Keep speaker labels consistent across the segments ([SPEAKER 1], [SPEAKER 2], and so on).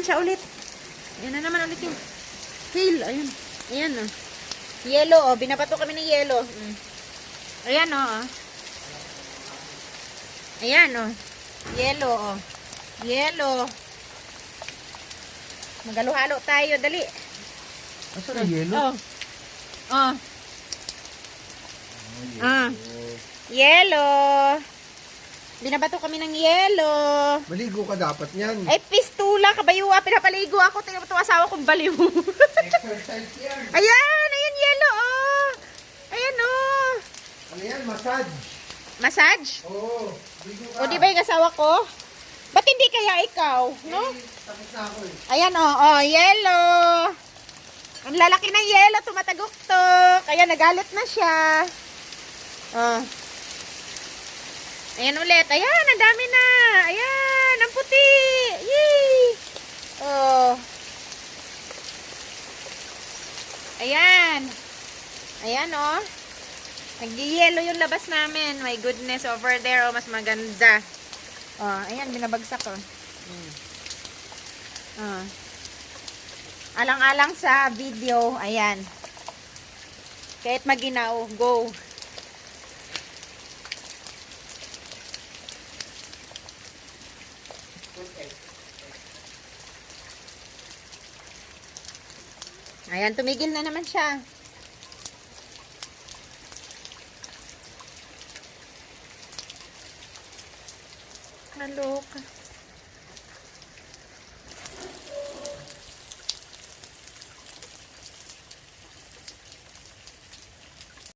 [SPEAKER 1] naman siya ulit. Ayan na naman ulit yung hail. Ayun. Ayan oh. Yellow oh. Binabato kami ng yellow. Mm. Ayan oh. oh. Ayan oh. Yellow oh. Yellow. Magalo-halo tayo. Dali.
[SPEAKER 2] Asa na yelo?
[SPEAKER 1] Oh. Oh. Ah. Yellow. Binabato kami ng yellow.
[SPEAKER 2] Maligo ka dapat niyan.
[SPEAKER 1] Ay, pistula, kabayuwa, pinapaligo ako. Tingnan mo itong asawa kong baliw.
[SPEAKER 2] Exercise yan.
[SPEAKER 1] ayan, ayan, yellow, oh. Ayan, oh.
[SPEAKER 2] Ano yan? Massage.
[SPEAKER 1] Massage?
[SPEAKER 2] Oo. Ligo ka.
[SPEAKER 1] O, di ba yung asawa ko? Ba't hindi kaya ikaw, no?
[SPEAKER 2] Eh, tapos na ako eh.
[SPEAKER 1] Ayan, oh, oh, yellow. Ang lalaki ng yellow, tumataguktok. Ayan, nagalit na siya. Oh. Ayan ulit. Ayan, ang dami na. Ayan, ang puti. Yay! Oh. Ayan. Ayan, oh. Nag-yellow yung labas namin. My goodness, over there, oh, mas maganda. Oh, ayan, binabagsak, oh. Mm. Ah. Alang-alang sa video, ayan. Kahit maginaw, go. Ayan, tumigil na naman siya. Kaloka.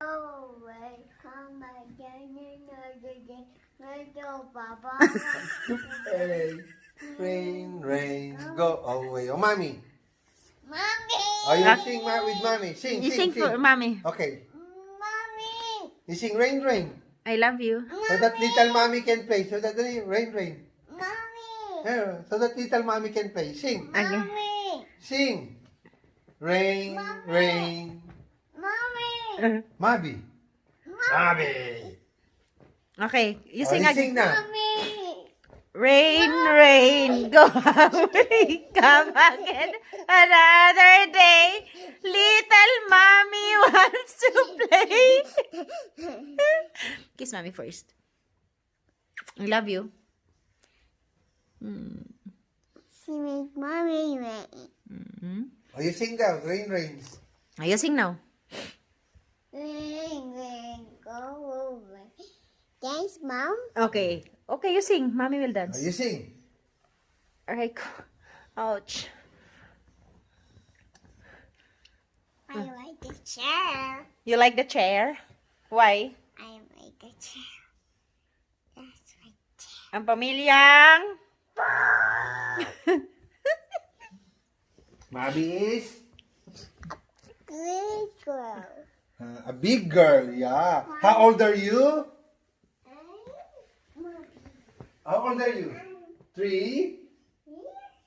[SPEAKER 3] away, come again another day. Little Papa.
[SPEAKER 2] Hey. Rain, rain, go away. Oh, mommy.
[SPEAKER 3] Mommy!
[SPEAKER 2] Oh, you sing ma with mommy. Sing,
[SPEAKER 1] You
[SPEAKER 2] sing,
[SPEAKER 1] sing for mommy.
[SPEAKER 2] Okay.
[SPEAKER 3] Mommy!
[SPEAKER 2] You sing rain, rain.
[SPEAKER 1] I love you.
[SPEAKER 2] So that little mommy can play. So that rain, rain.
[SPEAKER 3] Mommy!
[SPEAKER 2] Yeah, so that little mommy can play. Sing.
[SPEAKER 1] Okay.
[SPEAKER 3] Mommy!
[SPEAKER 2] Sing. Rain, rain.
[SPEAKER 3] Mommy!
[SPEAKER 2] Mabi. Mabi.
[SPEAKER 1] Okay, you
[SPEAKER 2] Oh,
[SPEAKER 1] sing
[SPEAKER 2] you
[SPEAKER 1] again.
[SPEAKER 2] sing na.
[SPEAKER 3] Mommy!
[SPEAKER 1] Rain, rain, go away, come again another day. Little mommy wants to play. Kiss mommy first. I love you. Mm.
[SPEAKER 3] She make mommy rain.
[SPEAKER 1] Mm.
[SPEAKER 2] Oh, you sing daw. Rain, rain.
[SPEAKER 1] Are you sing now?
[SPEAKER 3] Rain, rain, go away. Thanks, Mom.
[SPEAKER 1] Okay. Okay, you sing. Mommy will dance.
[SPEAKER 2] you sing.
[SPEAKER 1] Alright. Ouch.
[SPEAKER 3] I like the chair.
[SPEAKER 1] You like the chair? Why?
[SPEAKER 3] I like the chair. That's right.
[SPEAKER 1] Ang pamilyang...
[SPEAKER 2] Mabi is
[SPEAKER 3] Good girl.
[SPEAKER 2] uh, a big girl. Yeah. How old are you? How old are you? Three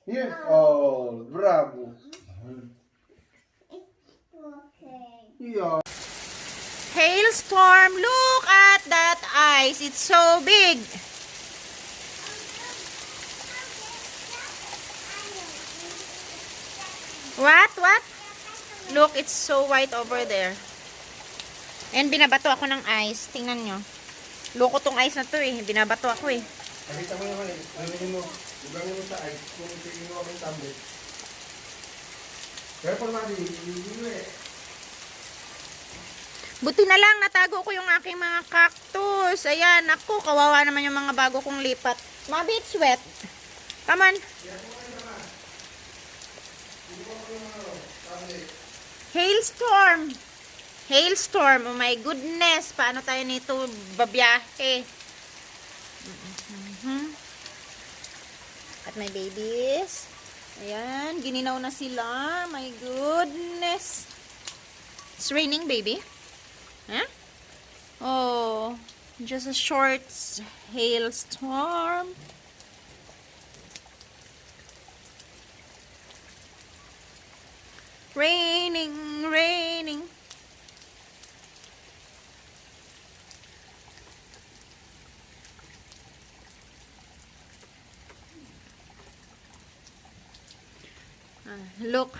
[SPEAKER 2] years old. Bravo.
[SPEAKER 3] Okay.
[SPEAKER 2] Yeah.
[SPEAKER 1] Hailstorm! Look at that ice! It's so big! What? What? Look, it's so white over there. And binabato ako ng ice. Tingnan nyo. Loko tong ice na to eh. Binabato ako eh.
[SPEAKER 2] Nakita mo naman eh. Ano mo? Ibangin mo sa ice. Kung tingin mo akong tablet. Pero pa Mabi, hindi mo eh.
[SPEAKER 1] Buti na lang, natago ko yung aking mga cactus. Ayan, ako, kawawa naman yung mga bago kong lipat. Mabi, it's wet. Come on. Hailstorm. Hailstorm. Oh my goodness. Paano tayo nito babiyahe? Mhm. At my babies. Ayan, gininaw na sila. My goodness. It's raining, baby. Huh? Oh, just a short hailstorm. Raining, raining. Look.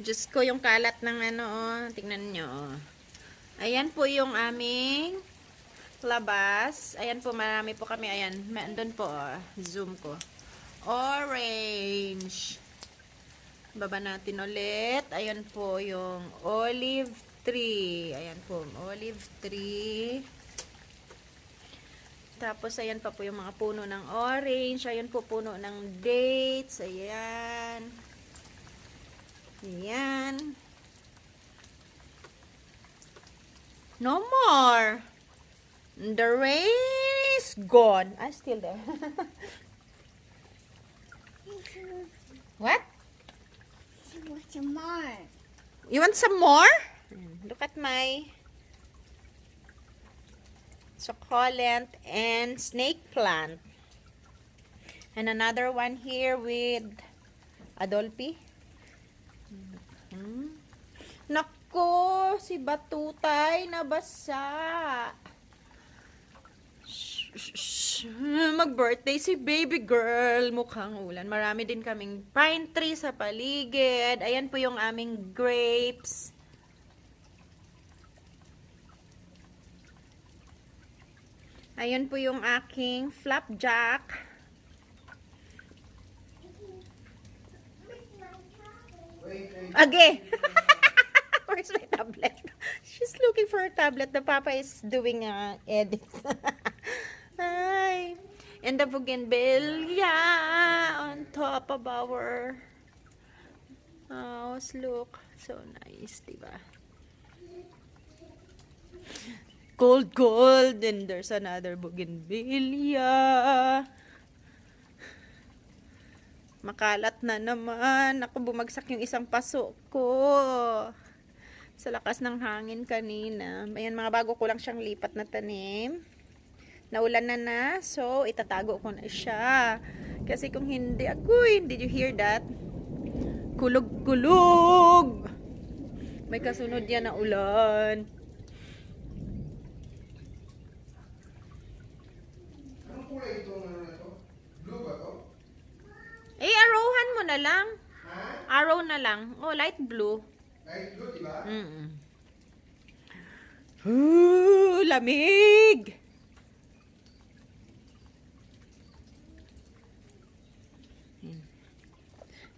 [SPEAKER 1] Diyos ko yung kalat ng ano, oh. Tingnan nyo, oh. Ayan po yung aming labas. Ayan po, marami po kami. Ayan, doon po, oh. Zoom ko. Orange. Baba natin ulit. Ayan po yung olive tree. Ayan po, olive tree. Tapos, ayan pa po yung mga puno ng orange. Ayan po, puno ng dates. Ayan. Ayan. No more. The rain is gone. Ah, still there. What?
[SPEAKER 3] See what's more.
[SPEAKER 1] You want some more? Look at my succulent and snake plant. And another one here with Adolpi. Hmm. Nako, si Batutay nabasa. Mag-birthday si baby girl. Mukhang ulan. Marami din kaming pine tree sa paligid. Ayan po yung aming grapes. Ayan po yung aking flapjack. Again. Where's my tablet? She's looking for a tablet. The papa is doing a edit. Hi. And the bougainvillea on top of our house. Look. So nice, diba? Gold, gold. And there's another bougainvillea. Makalat na naman. Ako bumagsak yung isang paso ko. Sa lakas ng hangin kanina. Ayan, mga bago ko lang siyang lipat na tanim. Naulan na na. So, itatago ko na siya. Kasi kung hindi, agoy, did you hear that? Kulog-kulog! May kasunod yan na ulan.
[SPEAKER 2] Anong kulay ano na to? Blue ba to?
[SPEAKER 1] Eh, arrowhan mo na lang.
[SPEAKER 2] Ha?
[SPEAKER 1] Arrow na lang. Oh, light blue.
[SPEAKER 2] Light blue, di ba?
[SPEAKER 1] Mm. Ooh, lamig. Yan.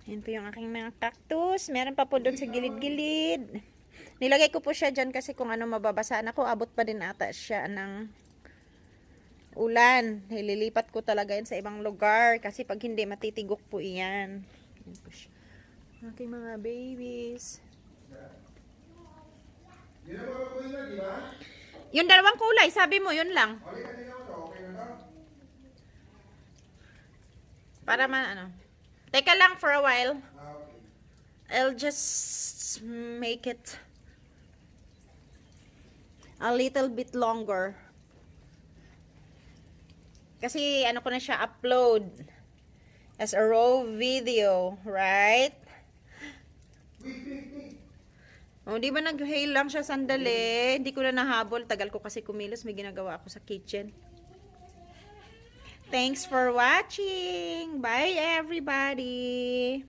[SPEAKER 1] Yan po yung aking mga cactus. Meron pa po doon sa gilid-gilid. Nilagay ko po siya dyan kasi kung ano mababasaan ako, abot pa din ata siya ng ulan. Nililipat ko talaga yan sa ibang lugar kasi pag hindi matitigok po iyan. Yan po siya. Aking mga babies. Yung dalawang kulay, sabi mo, yun lang. Para man, ano. Teka lang for a while. I'll just make it a little bit longer. Kasi, ano ko na siya, upload as a raw video, right?
[SPEAKER 2] Wait, wait, wait.
[SPEAKER 1] O, di ba nag-hail lang siya sandali? Hindi ko na nahabol. Tagal ko kasi kumilos. May ginagawa ako sa kitchen. Thanks for watching. Bye, everybody.